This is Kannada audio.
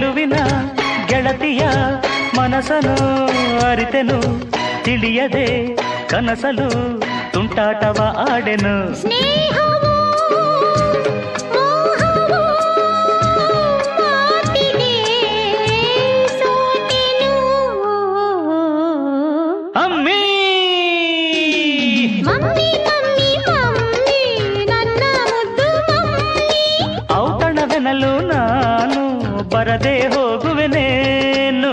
ಗೆಲುವಿನ ಗೆಳತಿಯ ಮನಸನು ಅರಿತೆನು ತಿಳಿಯದೆ ಕನಸಲು ತುಂಟಾಟವ ಆಡೆನು. ಬರದೆ ಹೋಗುವೆನೇನು